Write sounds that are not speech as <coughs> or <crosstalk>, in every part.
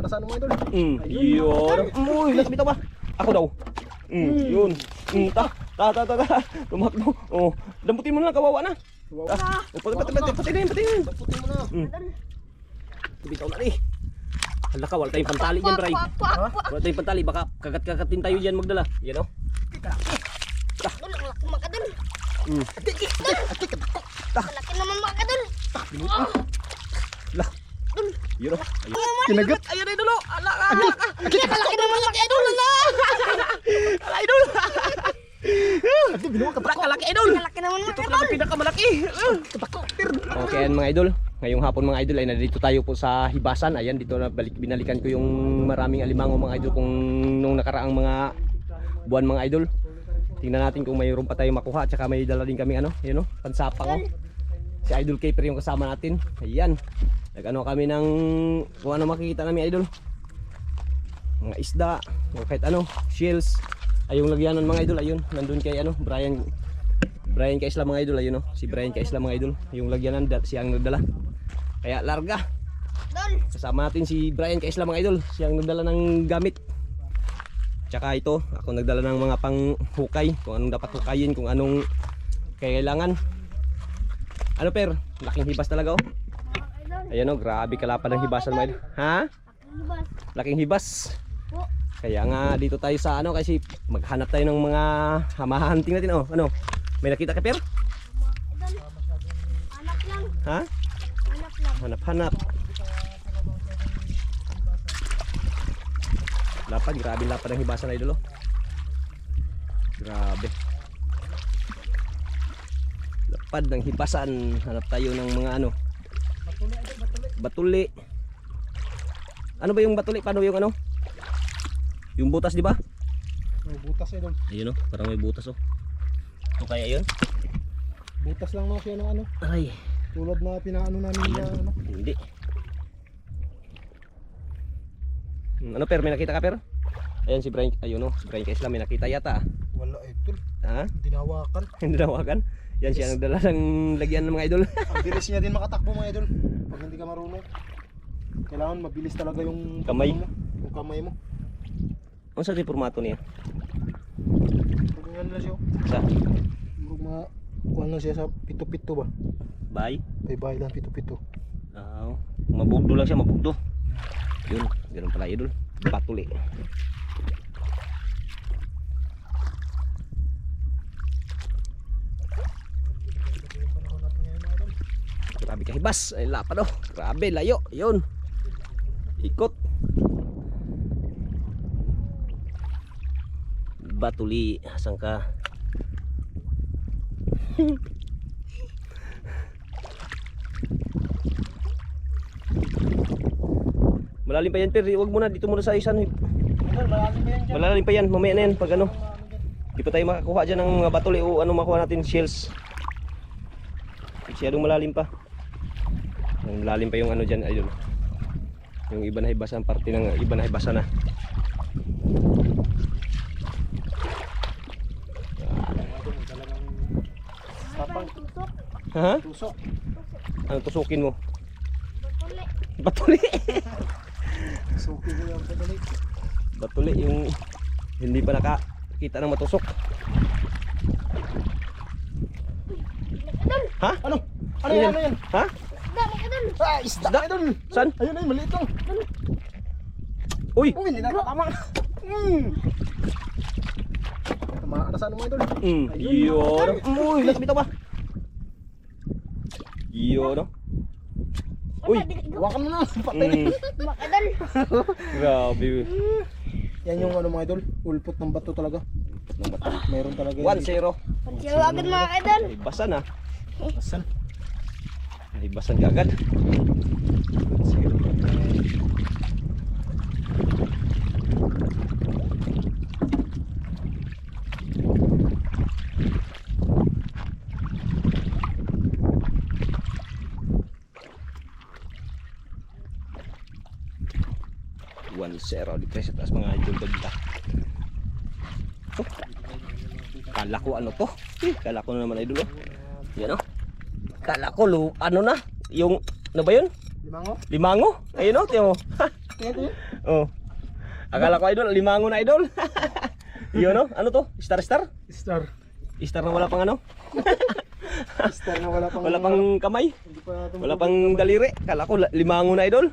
Tama na sa ano mga idol. Mm, yun. Uy, nakabitaw ba? Ako daw. Mm, yun. Mm, ta, ta, ta, ta, ta. Tumakbo. Oh, damputin mo na lang, kawawa na. Wow. Ta. Oh, pati, pati, pati, pati na pati na. Damputin mo na. Mm. Bitaw na ni. Hala ka, wala tayong pantali dyan, Bray. Wala tayong pantali, baka kagat-kagatin tayo dyan magdala. Yan o. Dul, ang laki mga kadul. Mm. Malaki naman mga kadul. Lah. Yun o. Ayun. Kinagat. Ayun na dulo. Ala ka. Malaki naman mga kadul. Ala, idol. Ate, binuha ka Kalaki, idol. Malaki naman mga Ito lang ang pinakamalaki. Okay, mga idol. Ngayong hapon mga idol ay nandito tayo po sa Hibasan. Ayan, dito na balik, binalikan ko yung maraming alimango mga idol kung nung nakaraang mga buwan mga idol. Tingnan natin kung mayroon pa tayo makuha. Tsaka may dala din kami ano, yun o, pansapang o. Si Idol Caper yung kasama natin. Ayan. Nag-ano kami ng kung ano makikita namin idol. Mga isda, o kahit ano, shells. Ay yung lagyanan mga idol, ayun. Nandun kay ano, Brian Brian Kaisla mga idol, ayun o. Si Brian Kaisla mga idol. Yung lagyanan, siya ang nagdala. Kaya larga. Dul. Kasama natin si Brian Kaisla mga idol. Siya ang nagdala ng gamit. Tsaka ito, ako nagdala ng mga pang hukay. Kung anong dapat hukayin, kung anong kailangan. Ano per? Laking hibas talaga oh. Ayan oh, grabe kalapad ng hibasan mga. Ha? Laking hibas. Kaya nga dito tayo sa ano kasi maghanap tayo ng mga hamahanting natin oh. Ano? May nakita ka per? Anak lang. Ha? Anak lang. Hanap-hanap. Lapad, grabe lapad ang hibasan na idol oh. Grabe. Lapad ng hibasan. Hanap tayo ng mga ano. Batuli. Ano ba yung batuli? Paano yung ano? Yung butas di ba? May butas idol. Ayun oh, parang may butas oh. Ito kaya yun? Butas lang naman siya ng ano. Ay, Tulad na pinaano namin na ano. hindi. Hmm, Ano per, may nakita ka per? Ayan si Brian, ayun oh, si Brian Kaisla may nakita yata. ah. Wala idol. Ha? Dinawakan. <laughs> Hindi nawakan. Yan siya nagdala ng lagyan ng mga idol. <laughs> Ang bilis niya din makatakbo mga idol. Pag hindi ka marunong. Kailangan mabilis talaga yung Kamay. mo, yung kamay mo. Ano sa formato niya? Pag nga nila siya. Sa Murag mga kuha lang siya sa pito-pito ba? bay? Kay bahay lang pito-pito. Ah, mabugdo lang siya, mabugdo. Yun, ganun pala idol. Patuli. Grabe kahibas. Ay lapad oh. Grabe, layo. Yun. Ikot. Batuli. Asan ka? Malalim pa yan, pero wag muna dito muna sa isan. Idol, malalim pa yan, mamaya na yan pag ano. Di pa tayo makakuha dyan ng mga batuli o ano makuha natin shells. Masyadong malalim pa. Ang malalim pa yung ano dyan, ayun. Yung iba na hibasan, parte ng iba na hibasan na. Ha? tusok. Ano tusukin mo? Batuli. Batuli. Suki ko yung padali. batuli yung hindi pa nakakita ng matusok. Ha? Ano? Ano Ano yan? yan? Ano yan? Ha? Ah, isda idol. San? Ayun ay maliit lang. Uy! Uy, hindi na tama. Mm. Tama na sa ano mga idol. Mm, yun. Uy, nakabitaw ba? Yun? Uy! Hawakan mo na. Patay na. Mm, Mga kadul. <laughs> grabe. Yan yung ano mga idol. Ulpot ng bato talaga. Ng bato. Meron talaga. 1-0. Pansilo agad mga kadul. Ay, basan ah. Asan? Ay, basan ka agad. One zero di sa taas mga idol bagita. Oh. Kala ko ano to? Eh, kala ko na naman idol oh. Yan oh. Kala ko lu ano na, yung ano ba yun? Limango? Limango? Ayun oh, tiyan mo. Oh. Akala ko idol, limango na idol. Yun no? Ano to? Star star? Star. Star na wala pang ano? Star na wala pang... Wala pang kamay? Pa. Wala pang daliri? Kala ko limango na idol.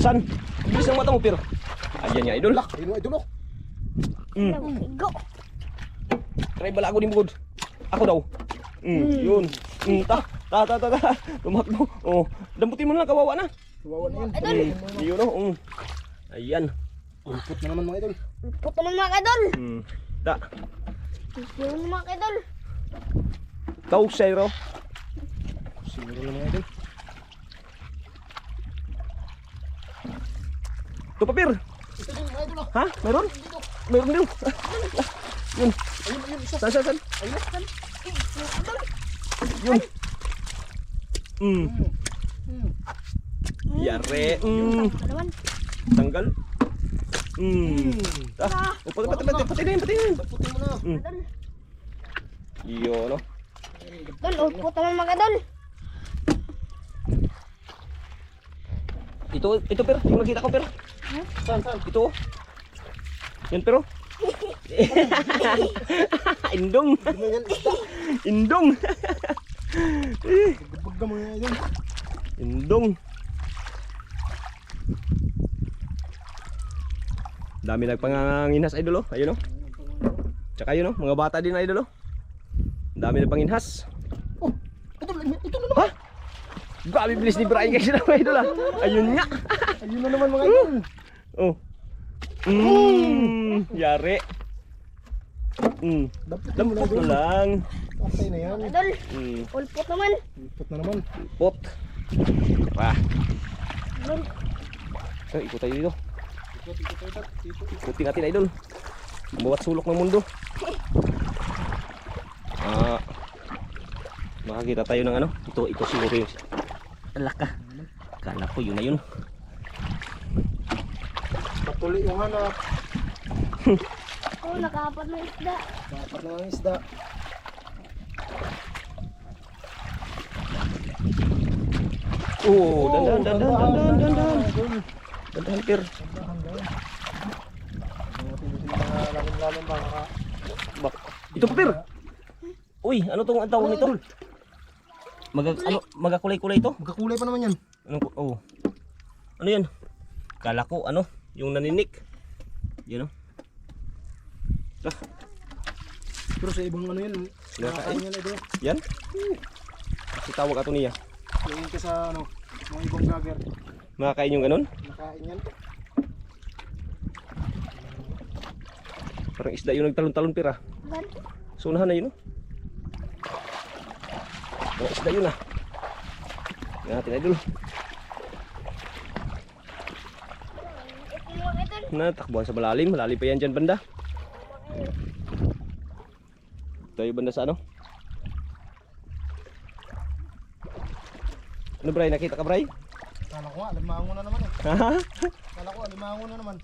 San? Bilis ang mata mo pero. Ayan nga idol. Ayun mo, idol oh. Mm. Go. Try bala ako ni Bugod. Ako daw. Mm, yun. Mm, ta, ta, ta, ta, ta. Tumakbo. Oh, damputin mo na lang, kawawa na. Kawawa na yun. Idol. Mm, yun oh. Mm. Ayan. Ulpot na naman mga idol. Puto naman mga idol. Mm. Ta. Yun mga idol. Kau zero. Siguro na mga idol. Ito papir. Ha? Meron? Meron din. yun. Ayun, ayun, isa. Saan, saan, saan? Yun. Mm. Hmm. Yare. Mm. Ano? Tanggal. Mm. Ah. Oh, pati, pati, pati, pati na yun, pati na yun. Damputin mo na. Mm. Idol. Yun, no? Idol, oh, naman mga idol. Ito, ito pero, yung nakita ko pero. Saan, saan? Ito. Yan pero. <laughs> Indong. Indong. Indong. Dami nagpanganginas idol oh. Ayun oh. Tsaka yun oh, mga bata din idol oh. Dami nagpanginhas. Oh, ito na naman. Ha? Grabe bilis ni Brian guys na <laughs> idol ah. Ayun nga. Ayun na naman mga idol. Oh. Mm, yari. Mm. Damputin mo na lang. Patay na yan. Idol, Mm. ulpot naman. Ulpot na naman. Pot. Wah. Idol, Eh, ikot tayo dito. Ikot, ikot, ikot, ikot. Ikutin natin idol. Ang bawat sulok ng mundo. <laughs> Ah. Makakita tayo ng ano? Ito, ito siguro yung alaka. Kala ko yun na yun. Patuli yung hanap. <laughs> oh, nakapat na isda. Dapat na ang isda. Oh, dandan, dandan, dandan, dandan. Dandan, pir. Bak. Ito pa, pir. Uy, ano tong ang tawag nito? Maga, ano, magakulay-kulay ito? Magkakulay pa naman yan. Anong, oh. Ano yan? Kala ko, ano? Yung naninik. Yan oh. Ah, Pero sa ibang ano yan. Nakakain yan idol. yan? Kasi tawag ato niya. Tingin ka sa ano. Mga ibang vlogger. Makakain yung ganun? Nakain yan. Parang isda yung nagtalon-talon pira. Gan. So unahan na yun oh. Parang isda yun ah. Tingnan natin idol. Ito mga idol. Na, takbuhan sa malalim. Malalim pa yan dyan banda. Tayo banda sa ano? Ano Bray? Nakita ka Bray? Kala ko nga, alimango na naman eh. Kala ko, alimango na naman.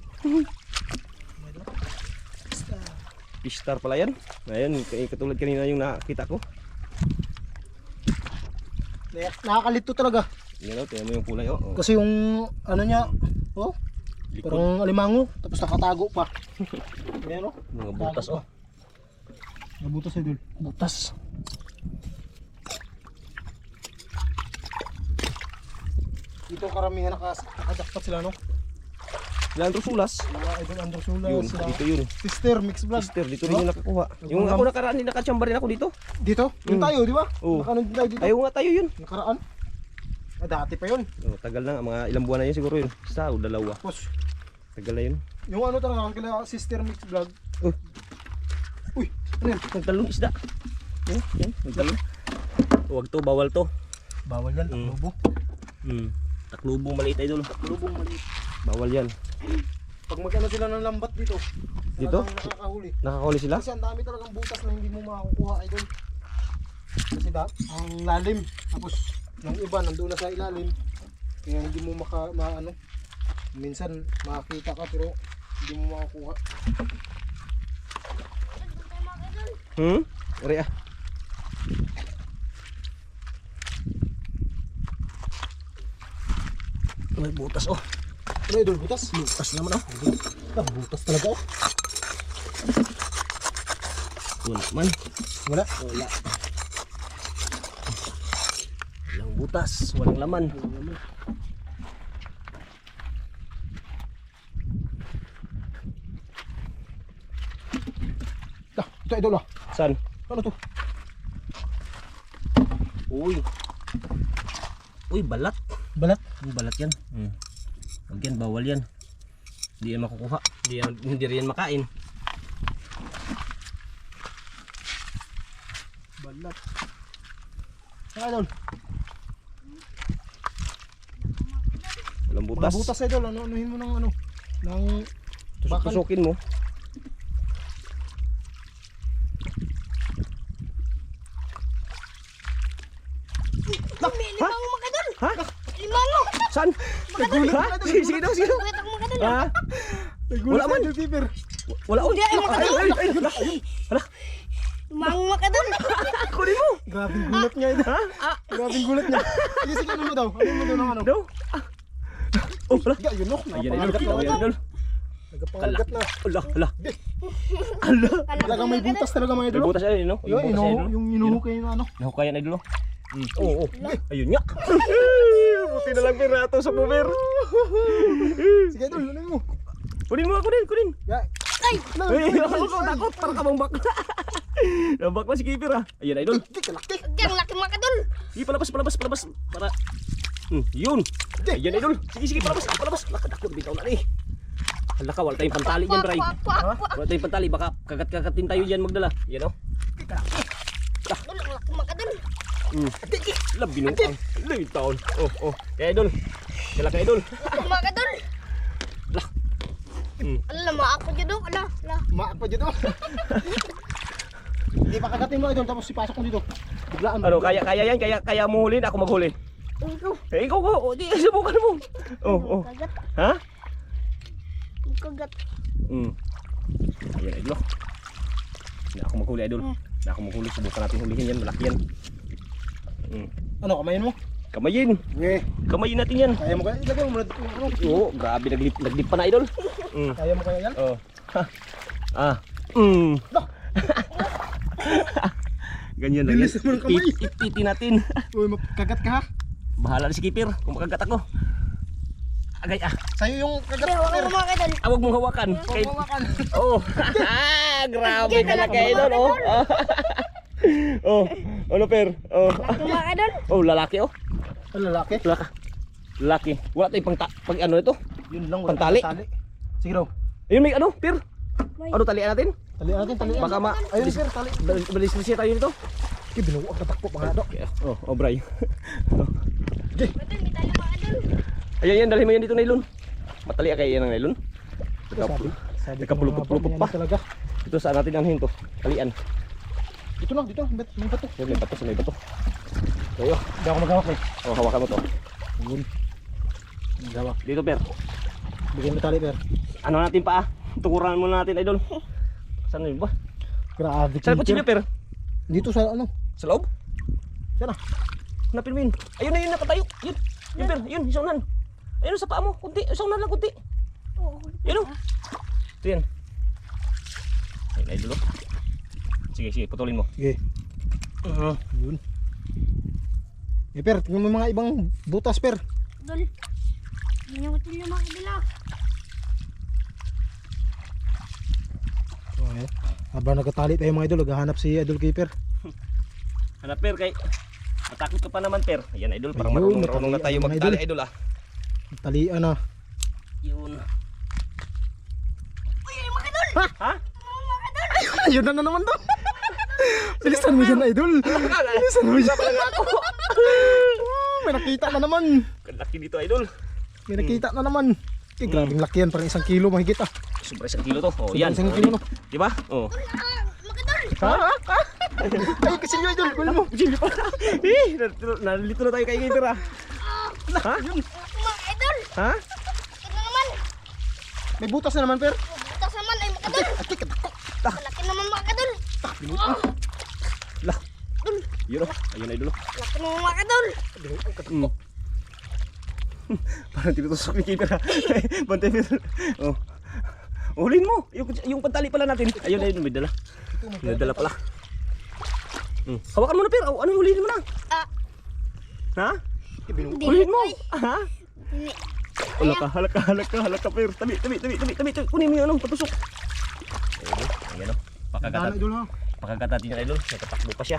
Fish star pala yan. Ayan, k- katulad kanina yung nakita ko. Nak- Nakakalito talaga. Yan o, tingnan mo yung kulay oh. Kasi yung ano niya, oh, Likod. parang alimango. Tapos nakatago pa. <laughs> Ayan oh. Mga butas oh. Nabutas idol. Butas. Dito karamihan nakas nakajakpat sila no. Yan sulas. Mga idol under sula Yun, sila. dito yun. Sister mix vlog. Sister, dito rin yung nakakuha. Yung ako nakaraan, din nakachamba rin ako dito. Dito? Yung Mm. tayo, di ba? Oo. Nakaano din tayo dito. Ayaw nga tayo yun. Nakaraan. Dati pa yun. Oh, tagal na nga, mga ilang buwan na yun siguro yun. Isa o dalawa. Tapos, Tagal na yun. yung ano talaga, kila sister mix vlog. Oh. Uy, ano yan? Nagtalong isda. Yan, yan, nagtalong. Huwag to, bawal to. Bawal yan, Mm. taklubo. Hmm. Taklubong maliit idol. Taklubong maliit. Bawal yan. Pag magkano sila ng lambat dito, Dito? talagang nakakahuli. Nakakahuli sila? Kasi ang dami talagang butas na hindi mo makakukuha idol. Kasi da, ang lalim. Tapos yung iba nandoon na sa ilalim. Kaya hindi mo maka maano. Minsan makakita ka pero hindi mo idol. Hmm? Uri ah. May butas oh. Ano idol, butas? Butas naman oh. Ah, butas talaga oh. Wala man. Wala. Wala. Butas, walang laman. Ah, ito idol ah. San? Ano to? Uy. Uy, balat. Balat. Balat yan. Hmm. Huwag yan, bawal yan. Hindi yan makukuha. Hindi, yan, hindi rin yan makain. Balat. Ano idol? Walang butas. Butas. butas idol. Ano anuhin mo ng ano? Ng bakal. Tusukin mo. May limang mga idol. Ha? Limang. Saan? Ha? Sige, sige daw, sige mga? Ha? Wala man. Wala. Hindi, ay, ay, mga ay, ay, ay, hala. Hala. Limang mga idol. <laughs> Kunin mo. Grabing gulat niya? Ah, Grabing gulat niya. Sige, sige, ano mo daw? Ano mo daw ng ano? daw. Oh, hala. Higa, yun no. Ayan, idol. Nagapangagat na. Ayan, idol. Nagapangagat na. Hala, hala. Hala. Talagang may butas talaga mga May idol. butas yan, no? Yung, butas inuhu, yan, no? yung inuhukay na ano. Nahukayan, idol, no? Mm. Oo, oo. Ayun nga. Buti na lang pirato sa pumer. Sige idol, ano mo? Kunin mo, kunin, kunin. Ya. Ay! Ay, ako ko takot para ka bang bakla. <laughs> Nabak na si Keeper ah. Ayan idol. Dik, kalaki. Diyan, laki mga idol. Sige palabas, palabas, palabas para Hmm, yun. Ayan idol. Sige, sige, palabas, palabas. Nakadako bitaw na ni. Hala ka, wala tayong pantali diyan, Bray. Wala tayong pantali, baka kagat-kagatin tayo diyan magdala. Yan oh. Idol, ang laki mga idol. Hmm. Labi nung ang labi taon. Oh, oh. Kaya idol. Kaya ka idol. Idol. Lah. Hmm. Ala, maako dyan do. Ala, ala. Maak pa dito. Hindi pa kagatin mo idol, tapos ipasok mo dito. Biglaan. Ano, kaya kaya yan, kaya kaya mo hulin, ako maghuli. Ikaw. Eh, ikaw ko, oh, di subukan mo. Oh, oh. Kagat. Ha? Kagat. Hmm. Ayan, idol. oh. Hindi ako maghuli, idol. Hindi ako maghuli. Subukan natin hulihin yan. Malaki yan. Hmm. Ano, kamayin mo? Kamayin. Okay. Kamayin natin yan. Kaya mo kaya? Ilagay mo muna dito. Ano? Oo, grabe. Naglip, naglip pa na, idol. Hmm. Kaya mo kaya yan? Oh. Ha. Ah. Hmm. Lah. <laughs> Ganyan lang yan. Bilis naman ang kamay. Ipit- Ipitin natin. Uy, magkagat ka ha? Bahala na si Kipir. Kung makagat ako. Agay ah. Sa'yo yung kagat. Kaya, wala mga idol. Ah, Huwag mong hawakan. Kay... Hawakan. Oh. grabe talaga, idol. Oh. oh. Ano, Per? Oh. Mga idol. Oh, lalaki oh. Ang lalaki. Lalaki. Lalaki. Wala tayong pang, pang ano ito. Yun lang. wala Pantali. tali. Sige daw. Ayun may ano, Pir. May- Ano talian natin? Talian natin, talian. Baka ma... Ayun, sir, tali. Balis na siya tayo nito. Eh, binuo ang katakpo mga do. Oh, oh, Bray. Tayo idol. Ayan yan, dalhin mo yan dito, Nailon. Matali kaya yan ang Nagkapulupot-pulupot mga pa. Talaga. Ito saan natin ang hinto. Talian. Dito na, dito. May bato. Yan, may bato may bato. Ayo. Hindi ako maghawak eh. Oh, hawakan mo to. Yun. Maghawak. Dito, Per. Bigyan mo tali, per. Ano natin pa ah? Tukuran muna natin, Idol. Saan yun ba? Grabe. Saan keeper. kutsilyo, Per? Dito sa ano? Sa loob? Yan ah. Hanapin mo yun. Ayun na yun, nakatayo. Yun. Yun, Per. Yun, isang nan. Ayun, sa paa mo. Kunti. Isang nan lang, kunti. Oo. Yun, oh. Ito yan. Ayun, Idol, oh. Sige, sige, putulin mo. Sige. Uh, Yun. Eh, per, tingnan mo mga ibang butas, per. Niyo matil yung mga ah. Okay. Habang nagkatali tayo mga idol, naghahanap si Idol Keeper. <laughs> hanap, Per, kay... Matakot ka pa naman, Per. Ayan, Idol. Parang Ayun, marunong, marunong na tayo natali- magtali, Idol, ah. Talian na. Yun. Uy, mga idol. Ha? Ayun na <laughs> na naman to. <laughs> Bilisan mo yan, Idol. Bilisan mo yan. <laughs> May nakita na naman. Laki dito, Idol. May nakita na naman. Eh, grabing laki yan. Parang isang kilo mahigit ah. Sobra isang kilo to. Oh, Sobrang yan. isang kilo, no? Di ba? Oh. Ah, mga idol. Ha? Ha? Ay, kasi nyo, Idol. Kunin mo. Hindi <laughs> pa. Eh, nalito- na tayo kay Gator ah. Ha? Idol. Ha? Ito naman. May butas na naman, Per. Butas naman ay mga idol. Ati, katakot. Malaki naman mga idol. Lah. Yun oh. Ayun idol oh. Laki ng mga idol. Mm. Parang tinutusok ni Keeper ha. <laughs> Bantay mo. Oh. Ulin mo. Yung, yung pantali pala natin. Ayun, ayun. May dala. Ito, May dala pala. Hmm. Hawakan mo na, Per. Oh, ano yung ulin mo na? Ah, Ha? Ulin mo. Ha? hindi. Halaka, halaka, halaka, halaka, Per. Tabi, tabi, tabi, tabi, tabi. Kunin mo yung ano, patusok. Ayun, ayan oh. Idol ha. pagkagat natin yung idol. Nagtatakbo pa siya.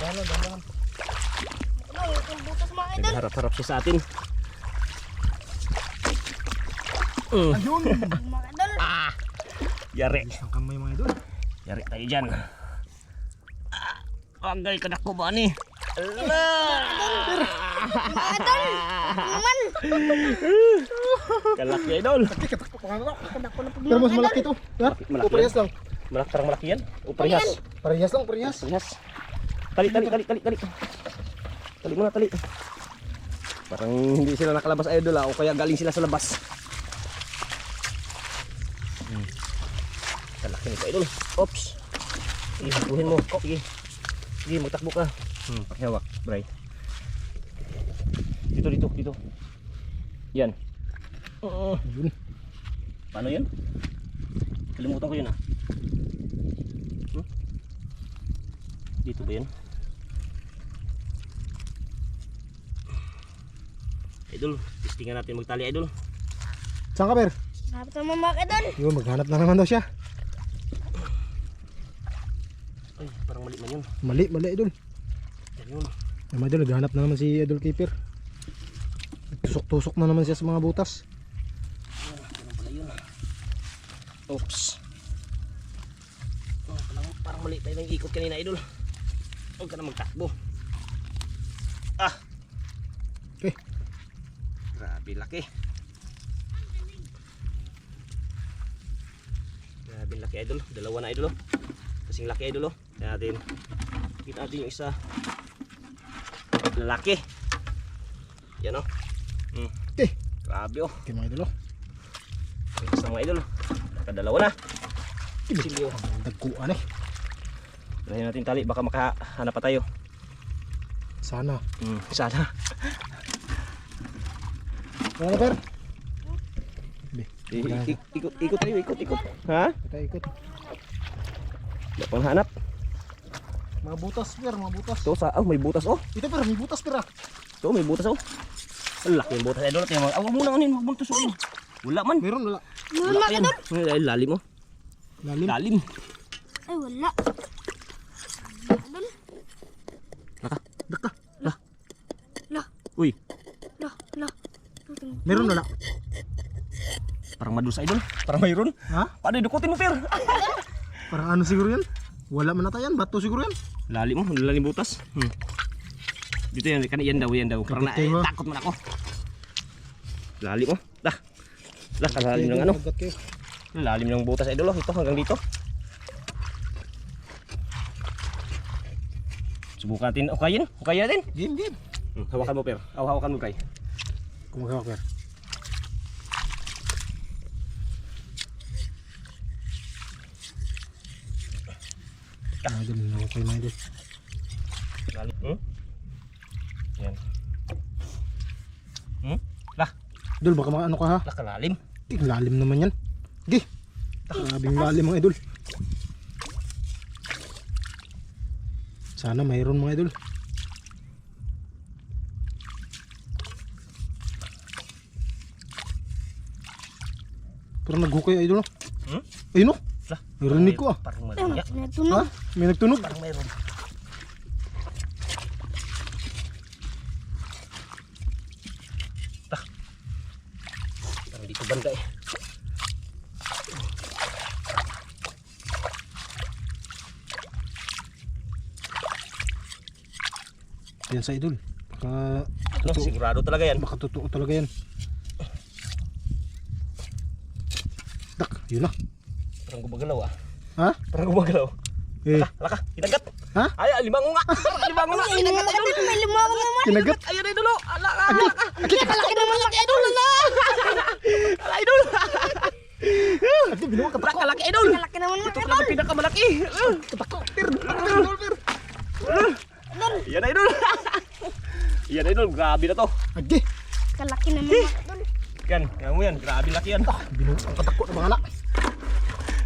Dala, dala. Ano. Nagharap-harap siya sa atin. Mm. Ayun. Mga idol. Yari. Ang kamay mga idol. Yari tayo dyan. Agay ka na ko ba ni? Mga idol. Naman. Kalaki idol. Pero mas malaki to. Ha? Malaki O, parehas lang. Malaki parang malaki yan. O parehas. Parehas lang, parehas. Parehas. Tali, tali, tali, tali, tali. Tali muna, tali. Parang hindi sila nakalabas idol ah, o kaya galing sila sa labas. Hmm. Kalaki nito idol. Oops. Sige, buhin mo. Sige. Sige, magtakbo ka. Hmm, pakihawak, Bray. Dito, dito, dito. Yan. Oo. Yun. Paano yun? Kalimutan ko yun ah. Hmm? Dito ba yun? Idol, testingan natin magtali idol. Saan ka, naman mga idol. Yun, maghanap na naman daw siya. Ay, parang mali man yun. Mali, mali, idol. Yan yun. Mga idol, naghanap na naman si Idol Keeper. Tusok-tusok na naman siya sa mga butas. Yan pala yun. Oops. Oh, parang, parang mali tayo ng ikot kanina idol. Huwag ka na magtakbo. Ah! Okay. Grabe laki. Grabe laki idol. Dalawa na idol oh. Kasing laki idol oh. Kaya natin. Kita natin yung isa. Lalaki. Yan oh. Hmm. Okay. Grabe oh. Okay, mga idol, oh. May isa mga idol. Nakadalawa na. Silyo. Dagkuan eh. Dahil natin tali. Baka makahanap pa tayo. Sana. Hmm. Sana. Ano Per? Ikot, ikot tayo. Ikot, ikot. Ha? Kita ikot. Wala pang hanap. Mga butas, Per, mga butas. Ito sa, oh may butas oh. Ito, Per, may butas, Per, ah. Ito may butas oh. Ang laki yung butas idol. Tingnan mo. Awa muna kanin, wag mong tusukin. Wala man. Meron, wala. Mga idol. Ay, ay, lalim oh. Lalim. Lalim. Ay, wala. Idol. Laka. Laka. Lah. Lah. Uy, Lah, lah. Meron, wala. parang madus idol. Parang mayroon. Ha? Paano dukutin mo, Per? Parang ano siguro yan? Wala man ata yan. Bato siguro yan. Lalim oh, lalim butas. Hmm. Dito yan, kan yan daw, yan daw. Parang na, Kapit kayo, eh, takot man ako. Lalim oh. Lah. Lah, kalalim ng ano. Lalim ng butas idol oh. Ito hanggang dito. Subukan natin. Hukayin. Hukayin natin. Game, game. Hmm, hawakan mo, Per. Aw, hawakan mo, kay. Kumagawa, Per. Mga naku kayo, mga idol. Lalim. Hmm? Yan. Hmm? Lah, Idol, baka mga ano ka ha? lah kalalim. Eh, lalim naman yan. Gi. Grabing lalim mga idol. Sana mayroon mga idol. Pero naghukay idol no? Hmm? Ayun no? Lah, Narinig ko ah. Parang Ay, malaya. Ha? natunog. May nagtunog. Parang mayroon. Ah. Parang dito banda eh. Yan sa idol. Baka, Ano, sigurado talaga yan. baka totoo talaga yan. Tak, yun na. Parang gumagalaw ah. Ha? Parang gumagalaw. Eh, Laka, laka, kinagat. ha? Ay, limango nga. limango nga. Kinagat idol. May limaw naman. Kinagat? Ayun idol. oh. Ala, ala, ala. Kalaki naman mga idol. Ala. Ala idol. Ate, Binuha ka Nakalaki idol. Kalaki naman mga Ito idol. pala pinakamalaki. Ah, Katako. Per. Idol per. Idol. Yan idol. Yan idol, grabe na to. Agi. Kalaki naman mga idol. Yan, yan mo yan, grabe laki yan. Binuha ang katako ng mga anak.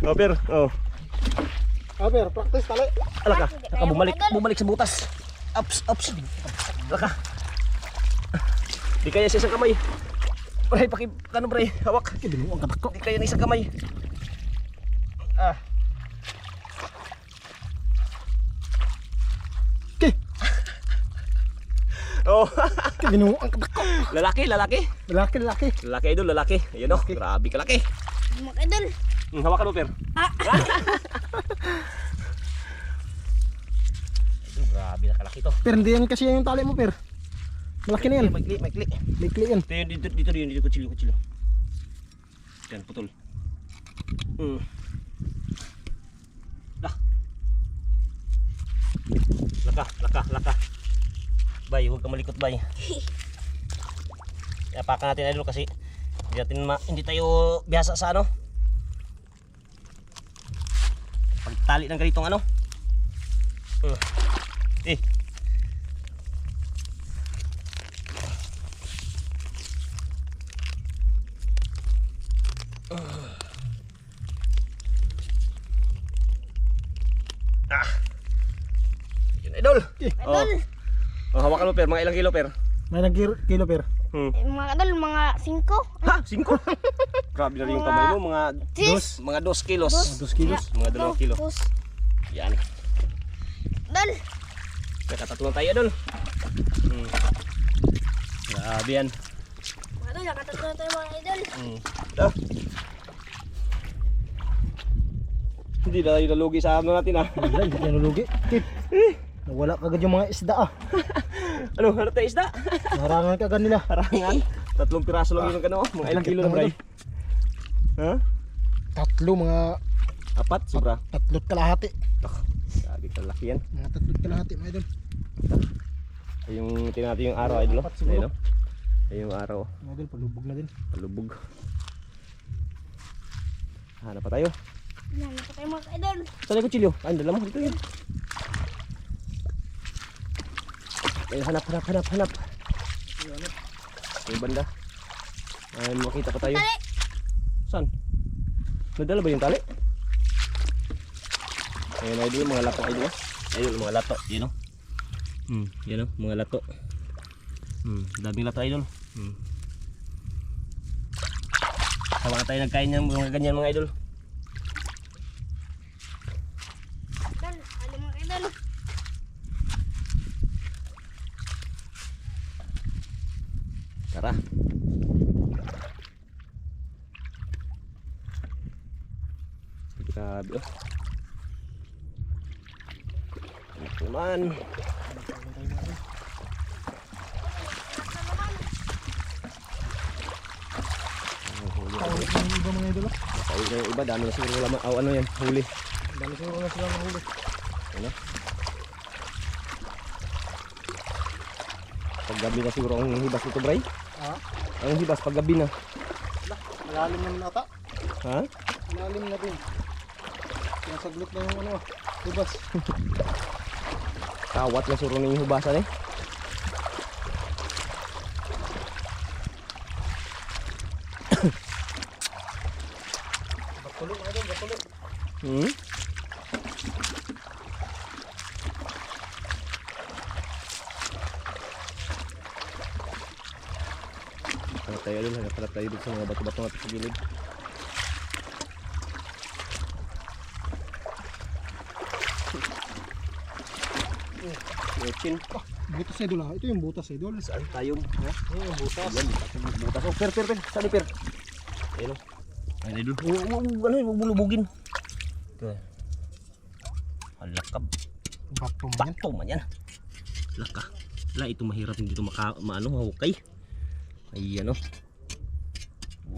Oh, per. Oh. Ah, per. Practice tali. Ala ka, naka bumalik, bumalik sa butas. Ups, ups. Ala ka. Di kaya sa isang kamay. Pre, paki, ano pre, hawak. Di kaya ng isang kamay. Ah, Agi. <laughs> oh. Binuha ang katako. lalaki, lalaki. Lalaki, lalaki. Lalaki idol, lalaki. Ayun oh, grabe kalaki. Mga idol. Hmm, hawakan mo, per. Ah. Grabe na kalaki to. Per, hindi yan kasi yung tali mo, per. Malaki na yan. Maikli, maikli. Likli yan. Dito, dito, dito, dito, dito, kuchilo, kuchilo. Yan, putol. Hmm. Dah. Laka, laka, laka. Bay, huwag ka malikot, bay. <laughs> Iapakan natin idol kasi hindi natin ma hindi tayo bihasa sa ano. Pagtali ng ganitong ano. Uh. Eh, Ah. Yun, idol. Oh. Idol. Oh, hawakan mo per, mga ilang kilo per? May nag kilo, per. Hmm. Eh, Mga idol, mga 5. Ha, 5. <laughs> Grabe na rin yung kamay mo, mga Sis. mga 2 kilos. Mga dos kilos. Mga 2 kilo. Dos. Yan. Idol. Nakatatlong tayo idol. Hmm. Grabe yan. Mga idol, nakatatlo na tayo mga idol. Hmm. Ah. Hindi na tayo nalugi sa ano natin ah. Wala, hindi yan nulugi. Tip. Nawala kagad yung mga isda ah. <laughs> ano, hanap tayo isda? Naharangan kagad nila. Harangan. Tatlong piraso lang yun ang. Mga ilang kilo na bray? Ha? Tatlo, mga Apat, sobra. tatlot kalahati. Grabe kalaki yan. Mga tatlot kalahati, mga idol. Ito Yung tingnan natin yung araw idol. Apat siguro. Ayun, oh. Ayun yung araw. Mga idol, palubog na din. Palubog. Hanap pa tayo. Yan, naka tayo mga idol. Saan yung kutsilyo? Ay, dala mo. Dito yun. Ay, hanap, hanap, hanap, hanap. Yung banda. Ay, makita pa tayo. Tali. Saan? Nadala ba yung tali? Ayun, idol, mga lato, idol. Idol, mga lato. Yun, oh. Hmm, yan, oh, mga lato. Hmm, daming lato, idol. Hmm. Na tayo nagkain ng mga ganyan, mga. Idol, ano mga idol. Tara. Oh. Ito naman. Tawag ng iba mga idol. ah. Nakauwi na yung iba. Dami na siguro laman. Oh, ano yan? Huli. Dami siguro na sila nahuli. Ano? Paggabi na siguro ang hibas nito, Bray. Ha? Ang hibas paggabi na. Malalim naman ata. Ha? Malalim na din. Nasaglit na yung ano. Libas. Kawat na siguro na yung hubasan eh. Hmm? Hanap tayo dun, hanap tayo dun sa mga bato-bato natin sa gilid. Yochin. Butas idol ah. Ito yung butas idol. Saan tayo? Ha? Yung butas. Yan, butas. Oh, per, per, per. Saan ni per? Ayun oh. Ayun, idol. Ano yun, huwag bulubugin. Ito. Halakab. Bato mo yan. Bato man yan. Laka. Wala, ito mahirap hindi ito maka, maano, mahukay. Ayan o.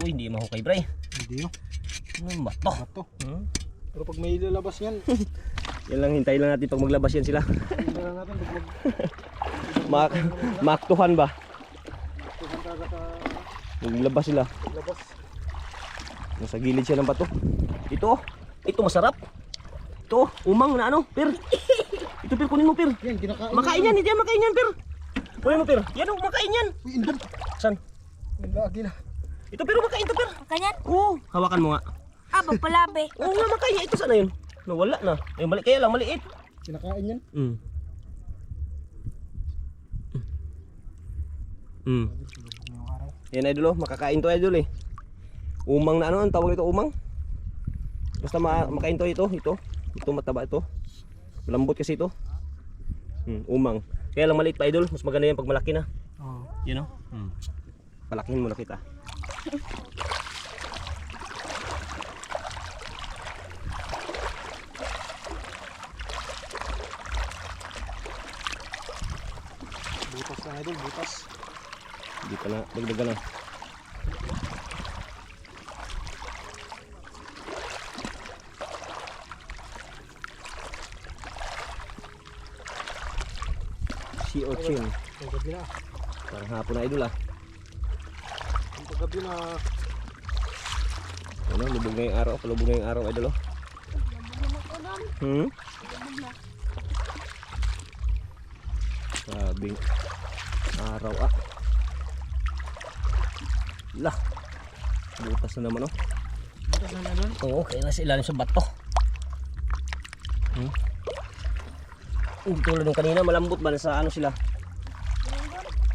Uy, hindi mahukay, bre. Hindi oh. Ano bato? Bato. Hmm? Pero pag may lalabas yan, <laughs> Yan lang, hintay lang natin pag maglabas yan sila. <laughs> Mak maktuhan ba? Maglabas sila. labas. Nasa gilid siya ng bato. Ito, ito masarap. Ito, umang na ano, pir. Ito pir, kunin mo pir. Yan, kinakain. Makain yan, hindi yan makain yan pir. Kunin mo pir. Yan o, makain yan. Uy, indol. San? Yan, lagi na. Ito pero makain to pir. Kanyan? Oo, hawakan mo nga. Ah, pagpalabi. Oo nga, makain yan. Ito sana yun. Nawala na. Ay, mali, kaya lang, maliit. Kinakain yan. Mm. Mm. Araw. Yan idol oh, makakain to idol eh. Umang na ano, ang tawag ito umang? Basta ma makain to ito, ito. Ito mataba ito. Malambot kasi ito. Hmm, umang. Kaya lang maliit pa idol, mas maganda yan pag malaki na. Oo. You know? Hmm. Palakihin mo na kita. Na idol, butas. Hindi pa na, dagdagan na. Si Ochin. Ang gabi na. Parang hapon na idol ah. Ang paggabi na. Ano, lubog na yung araw, palubog na yung araw idol oh. Hmm? Sabing araw ah. Lah. Butas na naman oh. Butas na idol. Oo, kaya nasa ilalim sa bato. Hmm? Hindi tulad ng kanina, malambot ba sa ano sila?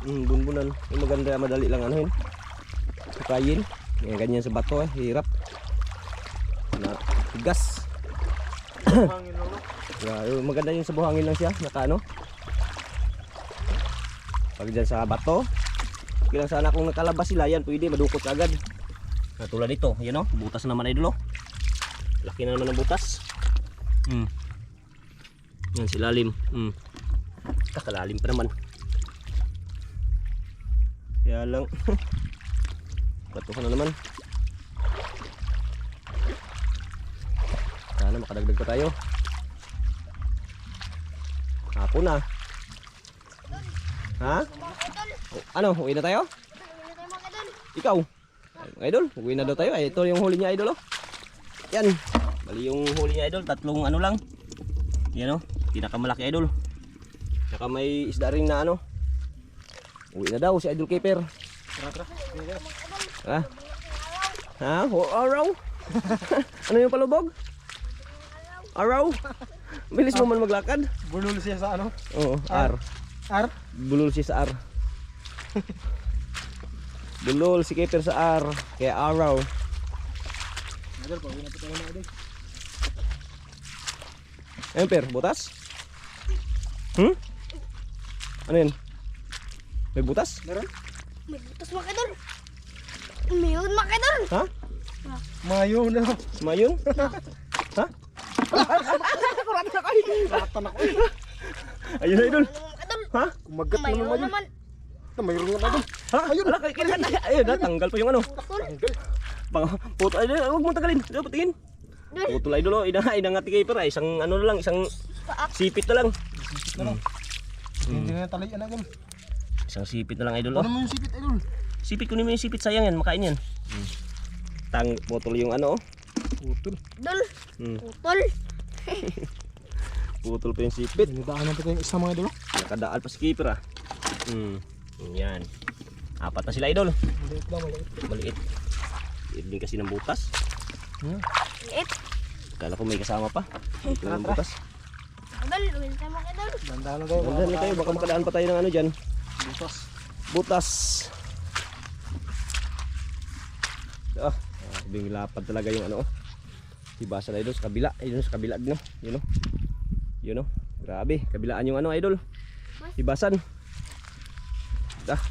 Hmm, bunbunan. Yung maganda, madali lang ano yun. Sukayin. Yan, ganyan sa bato eh, hirap. Na. Yeah, yung <coughs> maganda yung sa buhangin lang siya, naka ano. Pag dyan sa bato, okay lang sana kung nakalabas sila, yan pwede, madukot agad. Na tulad nito, yan o, butas naman idol o. Laki na naman ng butas. Hmm. Yan si lalim. Hmm. Kakalalim pa naman. Kaya lang, <laughs> batuhan na naman. Sana makadagdag pa tayo. Hapon na. Ha? Ano, uwi na tayo? Tayo mga idol? Ikaw? Uwi na daw tayo. Ay, ito yung huli niya, idol. Oh. Yan. Bali yung huli niya, idol. Tatlong ano lang. Yan, oh. Pinakamalaki, idol. Saka may isda rin na ano. Uwi na daw si Idol Keeper. Tara, tara. Ha? Ha? Araw? <laughs> ano yung palubog? Araw? Bilis mo man maglakad. Bulol siya sa ano? Oo, R. R? Bulol si sa R. Bulol si Keeper sa R. Kaya araw. Idol, pauwi na po tayo na idol. Ayun, Per, butas? Hmm? Ano yun? May butas? Meron? May butas mga idol. Mayroon mga idol. Ha? Mayo na. Mayon? ha? Ratan ako. Ayun na, idol. Ano mga idol? Ha? Kumagat naman Mayroon mayo. naman. Ito, mayroon naman idol. Ha? Ayun. Ala, kaya kaya Ayun, na, tanggal pa yung ano. Tanggal. Pang, puto, ay, huwag mo tagalin. Ito, patingin. Puto lang, idol. oh. Ina, inangat ni Keeper. ah. Isang ano na lang, isang sipit na lang. Sipit na lang. Hindi na talian idol. Isang sipit na lang, idol. Ano Oh. mo yung sipit idol? Sipit, kunin mo yung sipit. Sayang yan, makain yan. Tang, putol yung ano, oh. Putol. Idol. Hmm. Putol. <laughs> Putol pa yung sipit. Dinadaanan pa tayong isa mga idol. Nakadaan pa si Keeper ah. Hmm. Yan. Apat na sila idol. Maliit lang, maliit. Maliit. Maliit din kasi ng butas. Hmm. Liit. Kala ko may kasama pa. Ito ng butas. Idol. Tayo mga idol. Dandahan lang tayo. Dandan na tayo. Baka makadaan pa tayo ng ano dyan. Butas. Butas. Ah, ah bing lapad talaga yung ano. oh. Tibasa na idol sa kabila. Ayun sa kabila din oh. Yun oh. Yun oh. Grabe. Kabilaan yung ano idol. Tibasan. Ah.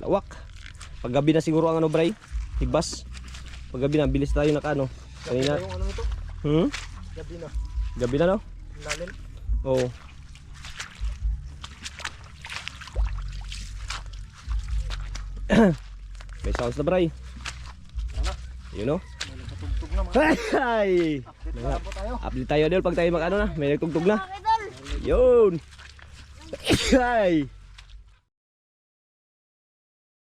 Lawak. Paggabi na siguro ang ano bray. Tibas. Paggabi na bilis tayo naka ano. Gabi na Kanina. yung ano nito. Hmm? Gabi na. Gabi na no? Lalim. Oo. <clears throat> May sounds na bray. Ano? Yun oh. Nagtutugtog na mga. Ay! Update na lang po tayo. Update tayo dito pag tayo mag ano na, may nagtugtog na. Idol. Yun! Ay!